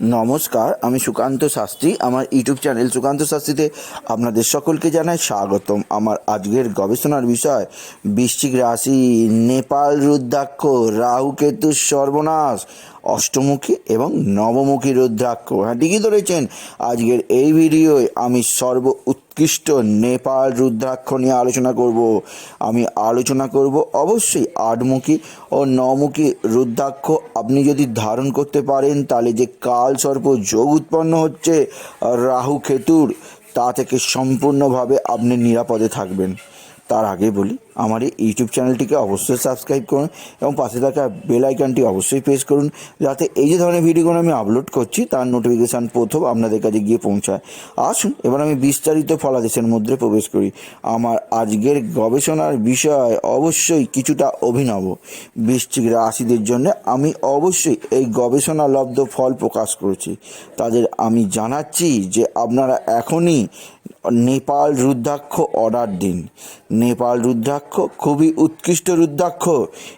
নমস্কার, আমি সুকান্ত শাস্ত্রী। আমার ইউটিউব চ্যানেল সুকান্ত শাস্ত্রীতে আপনাদের সকলকে জানাই স্বাগতম। আমার আজকের গবেষণার বিষয়, বৃশ্চিক রাশি, নেপাল রুদ্রাক্ষ, রাহু কেতু সর্বনাশ, অষ্টমুখী এবং নবমুখী রুদ্রাক্ষ। হ্যাঁ ঠিকই ধরেছেন। আজকের এই ভিডিওয় আমি সর্ব উৎকৃষ্ট নেপাল রুদ্রাক্ষ নিয়ে আলোচনা করব। আমি আলোচনা করব অবশ্যই আটমুখী ও নমুখী রুদ্রাক্ষ। আপনি যদি ধারণ করতে পারেন, তাহলে যে কাল সর্প যোগ উৎপন্ন হচ্ছে, রাহু খেতুর, তা থেকে সম্পূর্ণভাবে আপনি নিরাপদে থাকবেন। তার আগে বলি, আমার এই ইউটিউব চ্যানেলটিকে অবশ্যই সাবস্ক্রাইব করুন এবং পাশে থাকা বেল আইকনটি অবশ্যই প্রেস করুন, যাতে এই যে ধরনের ভিডিওগুলো আমি আপলোড করছি, তার নোটিফিকেশান প্রথম আপনাদের কাছে গিয়ে পৌঁছায়। আসুন, এবার আমি বিস্তারিত ফলাদেশের মধ্যে প্রবেশ করি। আমার আজকের গবেষণার বিষয় অবশ্যই কিছুটা অভিনব। বৃশ্চিক রাশিদের জন্য আমি অবশ্যই এই গবেষণা লব্ধ ফল প্রকাশ করেছি। তাদের আমি জানাচ্ছি যে আপনারা এখনই নেপাল রুদ্রাক্ষ অর্ডার দিন। নেপাল রুদ্রাক্ষ খুবই উৎকৃষ্ট রুদ্রাক্ষ।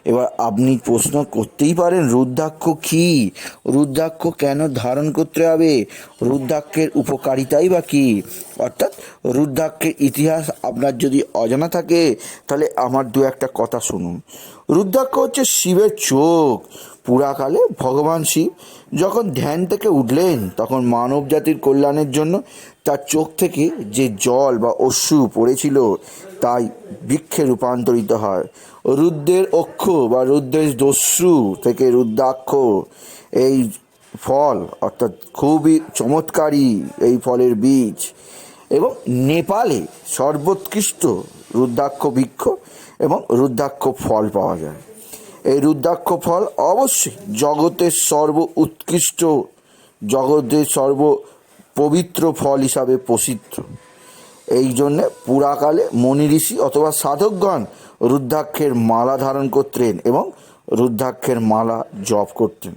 এবার আপনি প্রশ্ন করতেই পারেন, রুদ্রাক্ষ কী? রুদ্রাক্ষ কেন ধারণ করতে হবে? রুদ্রাক্ষের উপকারিতাই বা কী? অর্থাৎ রুদ্রাক্ষের ইতিহাস আপনার যদি অজানা থাকে, তাহলে আমার দু একটা কথা শুনুন। রুদ্রাক্ষ হচ্ছে শিবের চোখ। পুরাকালে ভগবান শিব যখন ধ্যান থেকে উঠলেন, তখন মানব জাতির কল্যাণের জন্য তার চোখ থেকে যে জল বা অশ্রু পড়েছিল, তাই বৃক্ষে রূপান্তরিত হয়। রুদ্রের অক্ষ বা রুদ্রের দস্যু থেকে রুদ্রাক্ষ, এই ফল অর্থাৎ খুবই চমৎকারী এই ফলের বীজ। এবং নেপালে সর্বোৎকৃষ্ট রুদ্রাক্ষ বৃক্ষ এবং রুদ্রাক্ষ ফল পাওয়া যায়। এই রুদ্রাক্ষ ফল অবশ্যই জগতের সর্ব উৎকৃষ্ট জগতের সর্ব পবিত্র ফল হিসাবে প্রসিদ্ধ। এই জন্যে পুরাকালে মনি ঋষি অথবা সাধকগণ রুদ্রাক্ষের মালা ধারণ করতেন এবং রুদ্রাক্ষের মালা জপ করতেন।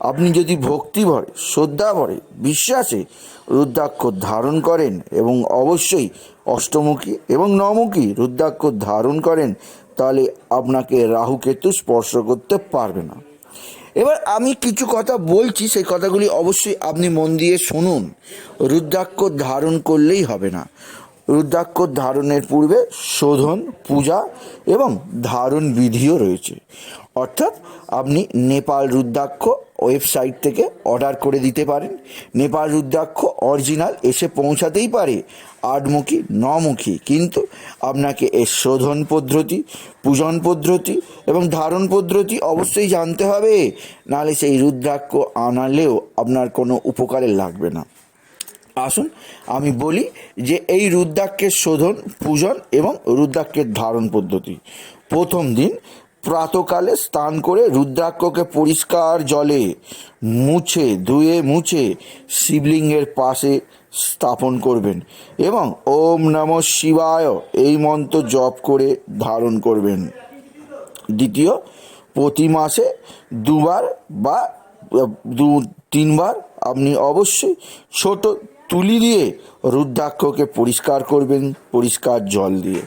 আপনি যদি ভক্তি ভরে শ্রদ্ধা ভরে বিশ্বাসে রুদ্রাক্ষ ধারণ করেন এবং অবশ্যই অষ্টমুখী এবং নমুখী রুদ্রাক্ষ ধারণ করেন, তাহলে আপনাকে রাহু কেতু স্পর্শ করতে পারবে না। এবার আমি কিছু কথা বলছি, সেই কথাগুলি অবশ্যই আপনি মন দিয়ে শুনুন। রুদ্রাক্ষ ধারণ করলেই হবে না। রুদ্রাক্ষ ধারণের পূর্বে শোধন, পূজা এবং ধারণ বিধিও রয়েছে। অর্থাৎ আপনি নেপাল রুদ্রাক্ষ ওয়েবসাইট থেকে অর্ডার করে দিতে পারেন। নেপাল রুদ্রাক্ষ অরিজিনাল এসে পৌঁছাতেই পারে, আটমুখী, নমুখী। কিন্তু আপনাকে এর শোধন পদ্ধতি, পূজন পদ্ধতি এবং ধারণ পদ্ধতি অবশ্যই জানতে হবে। নাহলে সেই রুদ্রাক্ষ আনালেও আপনার কোনো উপকারে লাগবে না। আসুন, আমি বলি যে এই রুদ্রাক্ষের শোধন, পূজন এবং রুদ্রাক্ষের ধারণ পদ্ধতি। প্রথম দিন প্রাতকালে স্নান করে রুদ্রাক্ষকে পরিষ্কার জলে মুছে, ধুয়ে মুছে শিবলিঙ্গের পাশে স্থাপন করবেন এবং ওম নম শিবায় এই মন্ত্র জপ করে ধারণ করবেন। দ্বিতীয়, প্রতি মাসে দুবার বা দু, তিনবার আপনি অবশ্যই ছোট তুলি দিয়ে রুদ্রাক্ষকে পরিষ্কার করবেন, পরিষ্কার জল দিয়ে।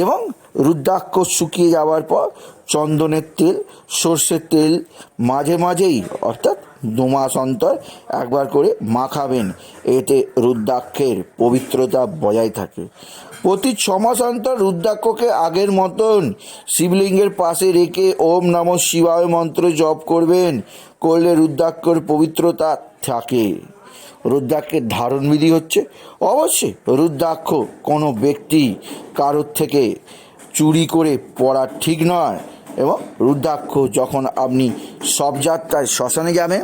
এবং রুদ্রাক্ষ শুকিয়ে যাওয়ার পর চন্দনের তেল, সর্ষের তেল মাঝে মাঝেই, অর্থাৎ দু মাস অন্তর একবার করে মাখাবেন। এতে রুদ্রাক্ষের পবিত্রতা বজায় থাকে। প্রতি ছ মাস অন্তর রুদ্রাক্ষকে আগের মতন শিবলিঙ্গের পাশে রেখে ওম নম শিবায় মন্ত্র জপ করবেন। করলে রুদ্রাক্ষর পবিত্রতা থাকে। রুদ্রাক্ষের ধারণবিধি হচ্ছে অবশ্যই রুদ্রাক্ষ কোনো ব্যক্তি কারোর থেকে চুরি করে পড়া ঠিক নয়। এবং রুদ্রাক্ষ যখন আপনি সব যাত্রায় শ্মশানে যাবেন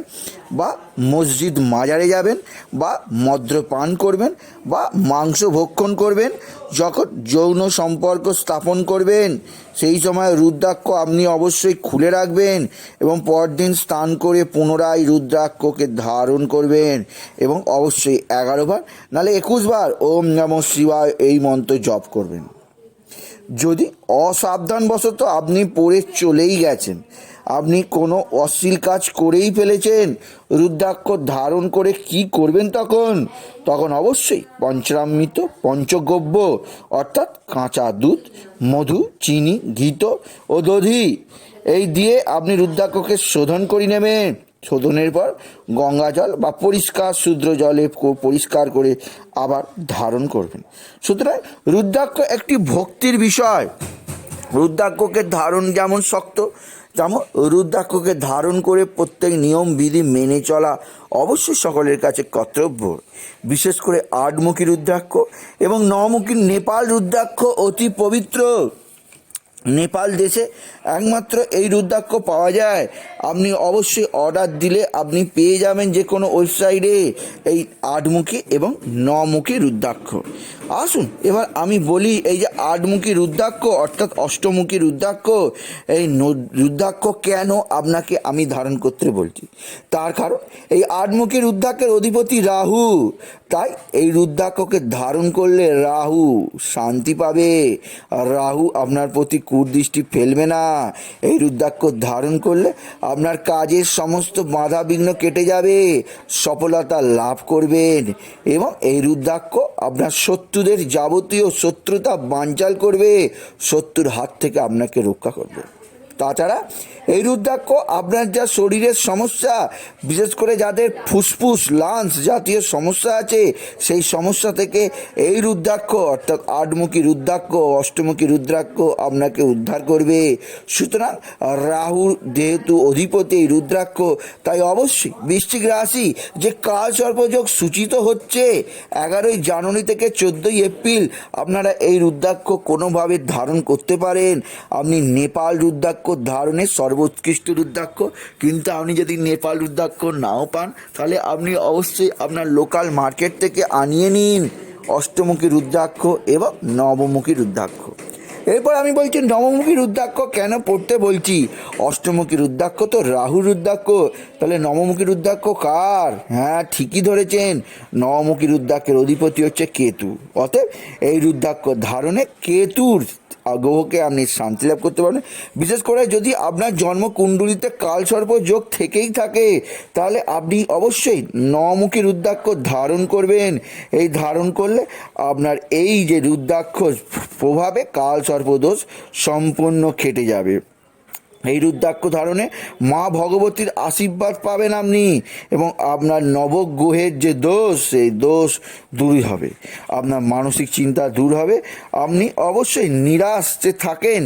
বা মসজিদ মাজারে যাবেন বা মদ্যপান করবেন বা মাংস ভক্ষণ করবেন, যখন যৌন সম্পর্ক স্থাপন করবেন, সেই সময় রুদ্রাক্ষ আপনি অবশ্যই খুলে রাখবেন এবং পরদিন স্নান করে পুনরায় রুদ্রাক্ষকে ধারণ করবেন এবং অবশ্যই এগারো বার, নাহলে একুশ বার ওম নম শিবায় এই মন্ত্র জপ করবেন। যদি অসাবধানবশত আপনি পড়ে চলেই গেছেন, আপনি কোনো অশ্লীল কাজ করেই ফেলেছেন, রুদ্রাক্ষ ধারণ করে কি করবেন তখন? তখন অবশ্যই পঞ্চরামৃত, পঞ্চগব্য, অর্থাৎ কাঁচা দুধ, মধু, চিনি ঘিত ও দধি, এই দিয়ে আপনি রুদ্রাক্ষকে শোধন করে নেবেন। শোধনের পর গঙ্গা জল বা পরিষ্কার শুদ্র জলে পরিষ্কার করে আবার ধারণ করবেন। সুতরাং রুদ্রাক্ষ একটি ভক্তির বিষয়। রুদ্রাক্ষকে ধারণ যেমন শক্ত, তেমন রুদ্রাক্ষকে ধারণ করে প্রত্যেক নিয়ম, বিধি মেনে চলা অবশ্যই সকলের কাছে কর্তব্য। বিশেষ করে আটমুখী রুদ্রাক্ষ এবং নমুখী নেপাল রুদ্রাক্ষ অতি পবিত্র। নেপাল দেশে একমাত্র এই রুদ্রাক্ষ পাওয়া যায়। আপনি অবশ্যই অর্ডার দিলে আপনি পেয়ে যাবেন যে কোনো ওয়েবসাইটে এই আটমুখী এবং নমুখী রুদ্রাক্ষ। আসুন, এবার আমি বলি এই যে আটমুখী রুদ্রাক্ষ অর্থাৎ অষ্টমুখী রুদ্রাক্ষ, এই রুদ্রাক্ষ কেন আপনাকে আমি ধারণ করতে বলছি? তার কারণ, এই আটমুখী রুদ্রাক্ষের অধিপতি রাহু, তাই এই রুদ্রাক্ষকে ধারণ করলে রাহু শান্তি পাবে। রাহু আপনার প্রতি কুদৃষ্টি ফেলবে না। এই রুদ্রাক্ষ ধারণ করলে আপনার কাজের সমস্ত বাধা বিঘ্ন কেটে যাবে, সফলতা লাভ করবেন এবং এই রুদ্রাক্ষ আপনার শত্রুদের যাবতীয় শত্রুতা বাঞ্চাল করবে, শত্রুর হাত থেকে আপনাকে রক্ষা করবে। তাছাড়া এই রুদ্রাক্ষ আপনার যা শরীরের সমস্যা, বিশেষ করে যাদের ফুসফুস, লাংস জাতীয় সমস্যা আছে, সেই সমস্যা থেকে এই রুদ্রাক্ষ, অর্থাৎ আটমুখী রুদ্রাক্ষ, অষ্টমুখী রুদ্রাক্ষ আপনাকে উদ্ধার করবে। সুতরাং রাহুর যেহেতু অধিপতি রুদ্রাক্ষ, তাই অবশ্যই বৃশ্চিক রাশি যে কাল সর্পযোগ সূচিত হচ্ছে, এগারোই জানুয়ারি থেকে চোদ্দোই এপ্রিল আপনারা এই রুদ্রাক্ষ কোনোভাবে ধারণ করতে পারেন। আপনি নেপাল রুদ্রাক্ষ ধারণের সর্বোৎকৃষ্ট রুদ্রাক্ষ, কিন্তু আপনি যদি নেপাল রুদ্রাক্ষ নাও পান, তাহলে আপনি অবশ্যই আপনার লোকাল মার্কেট থেকে আনিয়ে নিন অষ্টমুখী রুদ্রাক্ষ এবং নবমুখী রুদ্রাক্ষ। এরপর আমি বলছি, নবমুখী রুদ্রাক্ষ কেন পড়তে বলছি? অষ্টমুখী রুদ্রাক্ষ তো রাহু রুদ্রাক্ষ। তাহলে নবমুখী রুদ্রাক্ষ কার? হ্যাঁ ঠিকই ধরেছেন। নবমুখী রুদ্রাক্ষের অধিপতি হচ্ছে কেতু। অতএব এই রুদ্রাক্ষ ধারণে কেতুর গ্রহকে আপনি শান্তি লাভ করতে পারবেন। বিশেষ করে যদি আপনার জন্মকুণ্ডলিতে কালসর্প যোগ থেকেই থাকে, তাহলে আপনি অবশ্যই নমুখী রুদ্রাক্ষ ধারণ করবেন। এই ধারণ করলে আপনার এই যে রুদ্রাক্ষ প্রভাবে কালসর্প দোষ সম্পূর্ণ খেটে যাবে। এই রুদ্রাক্ষ ধারণে মা ভগবতীর আশীর্বাদ পাবেন আপনি এবং আপনার নবগ্রহের যে দোষ, সেই দোষ দূরই হবে। আপনার মানসিক চিন্তা দূর হবে। আপনি অবশ্যই নিরাশ যে থাকেন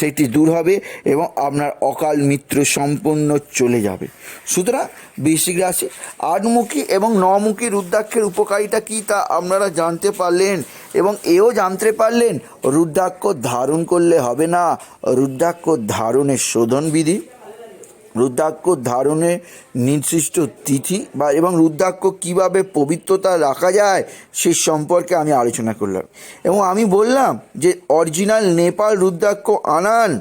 সেটি দূর হবে এবং আপনার অকাল মিত্র সম্পূর্ণ চলে যাবে। সুতরাং বৃশ্চিক রাশি। আটমুখী এবং নমুখী রুদ্রাক্ষের উপকারিতা কী তা আপনারা জানতে পারলেন এবং এও জানতে পারলেন। রুদ্রাক্ষ ধারণ করলে হবে না। রুদ্রাক্ষ ধারণের শোধন বিধি রুদ্রাক্ষ ধারণে নির্দিষ্ট তিথি বা এবং রুদ্রাক্ষ কীভাবে পবিত্রতা রাখা যায় সে সম্পর্কে আমি আলোচনা করলাম। এবং আমি বললাম যে, অরিজিনাল নেপাল রুদ্রাক্ষ আনান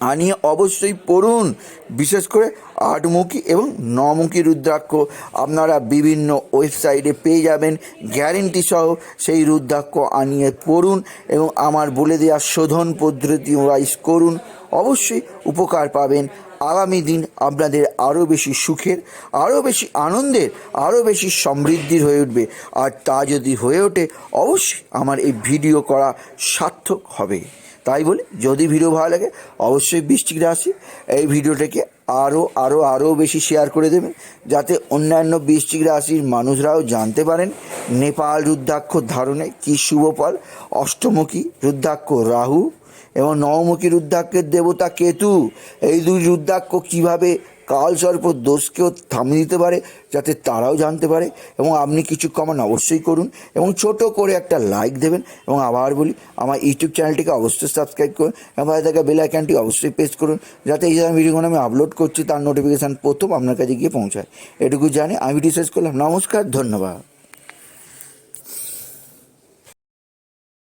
আনিয়ে অবশ্যই পড়ুন। বিশেষ করে আটমুখী এবং নমুখী রুদ্রাক্ষ আপনারা বিভিন্ন ওয়েবসাইটে পেয়ে যাবেন। গ্যারেন্টি সহ সেই রুদ্রাক্ষ আনিয়ে পড়ুন এবং আমার বলে দেওয়া শোধন পদ্ধতি ওয়াইজ করুন। অবশ্যই উপকার পাবেন। আগামী দিন আপনাদের আরও বেশি সুখের, আরও বেশি আনন্দের, আরও বেশি সমৃদ্ধির হয়ে উঠবে। আর তা যদি হয়ে ওঠে, অবশ্যই আমার এই ভিডিও করা সার্থক হবে। তাই বলি, যদি ভিডিও ভালো লাগে, অবশ্যই বৃষ্টিক রাশি, এই ভিডিওটাকে আরও আরও আরও বেশি শেয়ার করে দেবেন যাতে অন্যান্য বৃষ্টিক রাশির মানুষরাও জানতে পারেন নেপাল রুদ্রাক্ষ ধারণে কী শুভ ফল, অষ্টমুখী রুদ্রাক্ষ রাহু এবং নবমুখী রুদ্রাক্ষের দেবতা কেতু, এই দুই রুদ্রাক্ষ কীভাবে কালসর্প দোষকেও থামিয়ে দিতে পারে, যাতে তারাও জানতে পারে, এবং আপনি কিছু কমেন্ট অবশ্যই করুন, এবং ছোট করে একটা লাইক দেবেন, এবং আবার বলি, আমার ইউটিউব চ্যানেলটিকে অবশ্যই সাবস্ক্রাইব করুন, এবং ভাই থাকা বেল আইকনটি অবশ্যই প্রেস করুন, যাতে এই ভিডিওগুলো আমি আপলোড করছি, তার নোটিফিকেশান প্রথম আপনার কাছে গিয়ে পৌঁছায়। এটুকু জানি, আমি ভিডিও শেষ করলাম, নমস্কার, ধন্যবাদ।